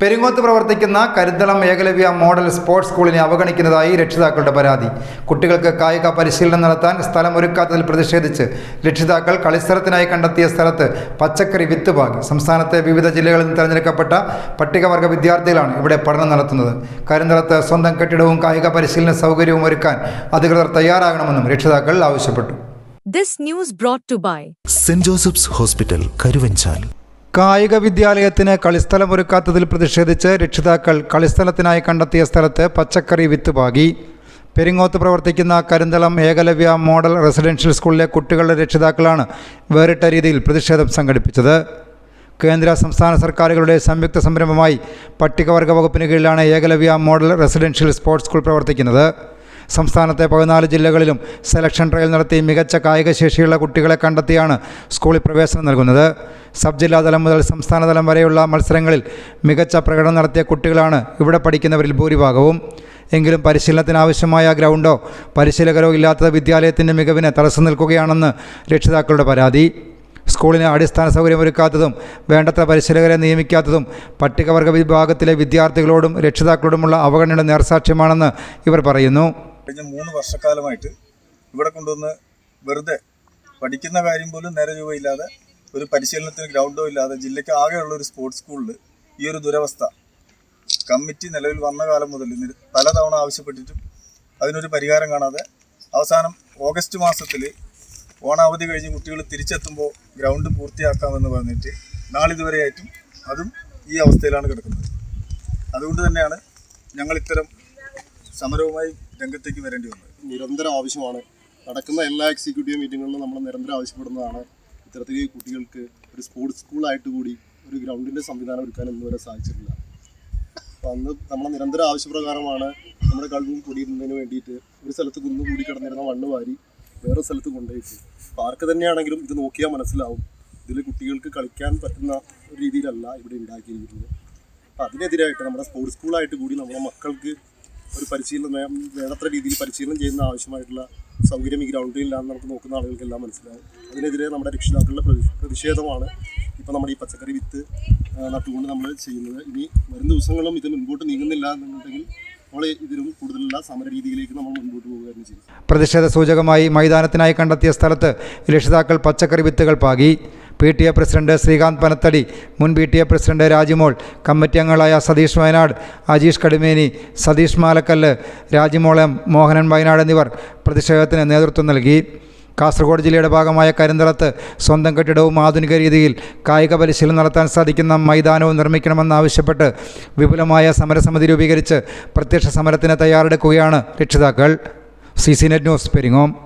പെരിങ്ങോത്ത് പ്രവർത്തിക്കുന്ന കരുത്തളം Eklavya model sports സ്കൂളിനെ അവഗണിക്കുന്നതായി രക്ഷിതാക്കളുടെ പരാതി. കുട്ടികൾക്ക് കായിക പരിശീലനം നടത്താൻ സ്ഥലം ഒരുക്കാത്തതിൽ പ്രതിഷേധിച്ച് രക്ഷിതാക്കൾ കളിസ്ഥലത്തിനായി കണ്ടെത്തിയ സ്ഥലത്ത് പച്ചക്കറി വിത്ത് പാകി. സംസ്ഥാനത്തെ വിവിധ ജില്ലകളിൽ നിന്ന് തിരഞ്ഞെടുക്കപ്പെട്ട പട്ടികവർഗ വിദ്യാർത്ഥികളാണ് ഇവിടെ പഠനം നടത്തുന്നത്. കരിന്തളത്ത് സ്വന്തം കെട്ടിടവും കായിക പരിശീലന സൗകര്യവും ഒരുക്കാൻ അധികൃതർ തയ്യാറാകണമെന്നും രക്ഷിതാക്കൾ ആവശ്യപ്പെട്ടു. This news brought to by saint Joseph's hospital Karuvanchal കായിക വിദ്യാലയത്തിന് കളിസ്ഥലം ഒരുക്കാത്തതിൽ പ്രതിഷേധിച്ച് രക്ഷിതാക്കൾ കളിസ്ഥലത്തിനായി കണ്ടെത്തിയ സ്ഥലത്ത് പച്ചക്കറി വിത്ത് പാകി. പെരിങ്ങോത്ത് പ്രവർത്തിക്കുന്ന കരിന്തളം ഏകലവ്യ മോഡൽ റെസിഡൻഷ്യൽ സ്കൂളിലെ കുട്ടികളുടെ രക്ഷിതാക്കളാണ് വേറിട്ട രീതിയിൽ പ്രതിഷേധം സംഘടിപ്പിച്ചത്. കേന്ദ്ര സംസ്ഥാന സർക്കാരുകളുടെ സംയുക്ത സംരംഭമായി പട്ടികവർഗ വകുപ്പിന് കീഴിലാണ് Ekalavya model residential sports school പ്രവർത്തിക്കുന്നത്. സംസ്ഥാനത്തെ പതിനാല് ജില്ലകളിലും സെലക്ഷൻ ട്രയൽ നടത്തി മികച്ച കായിക ശേഷിയുള്ള കുട്ടികളെ കണ്ടെത്തിയാണ് സ്കൂളിൽ പ്രവേശനം നൽകുന്നത്. സബ് ജില്ലാതലം മുതൽ സംസ്ഥാനതലം വരെയുള്ള മത്സരങ്ങളിൽ മികച്ച പ്രകടനം നടത്തിയ കുട്ടികളാണ് ഇവിടെ പഠിക്കുന്നവരിൽ ഭൂരിഭാഗവും. എങ്കിലും പരിശീലനത്തിനാവശ്യമായ ഗ്രൗണ്ടോ പരിശീലകരോ ഇല്ലാത്തത് വിദ്യാലയത്തിന്റെ മികവിന് തടസ്സം നിൽക്കുകയാണെന്ന് രക്ഷിതാക്കളുടെ പരാതി. സ്കൂളിന് അടിസ്ഥാന സൗകര്യമൊരുക്കാത്തതും വേണ്ടത്ര പരിശീലകരെ നിയമിക്കാത്തതും പട്ടികവർഗ വിഭാഗത്തിലെ വിദ്യാർത്ഥികളോടും രക്ഷിതാക്കളോടുമുള്ള അവഗണനയുടെ നേർസാക്ഷ്യമാണെന്ന് ഇവർ പറയുന്നു. കഴിഞ്ഞ മൂന്ന് വർഷക്കാലമായിട്ട് ഇവിടെ കൊണ്ടുവന്ന് വെറുതെ പഠിക്കുന്ന കാര്യം പോലും നേരെ രൂപയില്ലാതെ ഒരു പരിശീലനത്തിന് ഗ്രൗണ്ടോ ഇല്ലാതെ ജില്ലയ്ക്ക് ആകെയുള്ള ഒരു സ്പോർട്സ് സ്കൂളിൽ ഈ ഒരു ദുരവസ്ഥ. കമ്മിറ്റി നിലവിൽ വന്ന കാലം മുതൽ പലതവണ ആവശ്യപ്പെട്ടിട്ടും അതിനൊരു പരിഹാരം കാണാതെ അവസാനം ഓഗസ്റ്റ് മാസത്തിൽ ഓണാവധി കഴിഞ്ഞ് കുട്ടികൾ തിരിച്ചെത്തുമ്പോൾ ഗ്രൗണ്ട് പൂർത്തിയാക്കാമെന്ന് പറഞ്ഞിട്ട് നാളിതുവരെയായിട്ടും അതും ഈ അവസ്ഥയിലാണ് കിടക്കുന്നത്. അതുകൊണ്ട് തന്നെയാണ് ഞങ്ങൾ ഇത്തരം സമരവുമായി രംഗത്തേക്ക് വരേണ്ടി വന്നത്. നിരന്തരം ആവശ്യമാണ്. നടക്കുന്ന എല്ലാ എക്സിക്യൂട്ടീവ് മീറ്റിങ്ങുകളിലും നമ്മൾ നിരന്തരം ആവശ്യപ്പെടുന്നതാണ്. ഇത്തരത്തിൽ കുട്ടികൾക്ക് ഒരു സ്പോർട്സ് സ്കൂളായിട്ട് കൂടി ഒരു ഗ്രൗണ്ടിന്റെ സംവിധാനം ഒരുക്കാൻ ഇന്നുവരെ സാധിച്ചിട്ടില്ല. അപ്പോൾ അന്ന് നമ്മളെ നിരന്തര ആവശ്യപ്രകാരമാണ് നമ്മുടെ കഴിവും കൂടിയിരുന്നതിന് വേണ്ടിയിട്ട് ഒരു സ്ഥലത്ത് കുന്നു കൂടി കിടന്നിരുന്ന മണ്ണ് വാരി വേറെ സ്ഥലത്ത് കൊണ്ടുപോയിട്ട് പാർക്ക് തന്നെയാണെങ്കിലും ഇത് നോക്കിയാൽ മനസ്സിലാവും. ഇതിൽ കുട്ടികൾക്ക് കളിക്കാൻ പറ്റുന്ന ഒരു രീതിയിലല്ല ഇവിടെ ഉണ്ടാക്കിയിരിക്കുന്നത്. അപ്പം അതിനെതിരായിട്ട് നമ്മുടെ സ്പോർട്സ് സ്കൂളായിട്ട് കൂടി നമ്മുടെ മക്കൾക്ക് ഒരു പരിശീലനം വേണ്ടത്ര രീതിയിൽ പരിശീലനം ചെയ്യുന്ന ആവശ്യമായിട്ടുള്ള സൗകര്യം ഈ ഗ്രൗണ്ടിൽ ഇല്ലാന്ന് നമുക്ക് നോക്കുന്ന ആളുകൾക്കെല്ലാം മനസ്സിലാവും. അതിനെതിരെ നമ്മുടെ രക്ഷിതാക്കളുടെ പ്രതി- പ്രതിഷേധമാണ് ഇപ്പോൾ നമ്മുടെ ഈ പച്ചക്കറി വിത്ത് നട്ടുകൊണ്ട് നമ്മൾ ചെയ്യുന്നത്. ഇനി വരും ദിവസങ്ങളും ഇത് മുൻപോട്ട് നീങ്ങുന്നില്ല എന്നുണ്ടെങ്കിൽ പ്രതിഷേധ സൂചകമായി മൈതാനത്തിനായി കണ്ടെത്തിയ സ്ഥലത്ത് രക്ഷിതാക്കൾ പച്ചക്കറി വിത്തുകൾ പാകി. P T A president Srikanth Panathady മുൻ P T A president Rajimol committee അംഗങ്ങളായ സതീഷ് വയനാട് അജീഷ് കടുമേനി സതീഷ് മാലക്കല്ല് രാജിമോളം മോഹനൻ വയനാട് എന്നിവർ പ്രതിഷേധത്തിന് നേതൃത്വം നൽകി. കാസർഗോഡ് ജില്ലയുടെ ഭാഗമായ കരിന്തളത്ത് സ്വന്തം കെട്ടിടവും ആധുനിക രീതിയിൽ കായിക പരിശീലനം നടത്താൻ സാധിക്കുന്ന മൈതാനവും നിർമ്മിക്കണമെന്നാവശ്യപ്പെട്ട് വിപുലമായ സമരസമിതി രൂപീകരിച്ച് പ്രത്യക്ഷ സമരത്തിന് തയ്യാറെടുക്കുകയാണ് രക്ഷിതാക്കൾ. C C net news Peringome.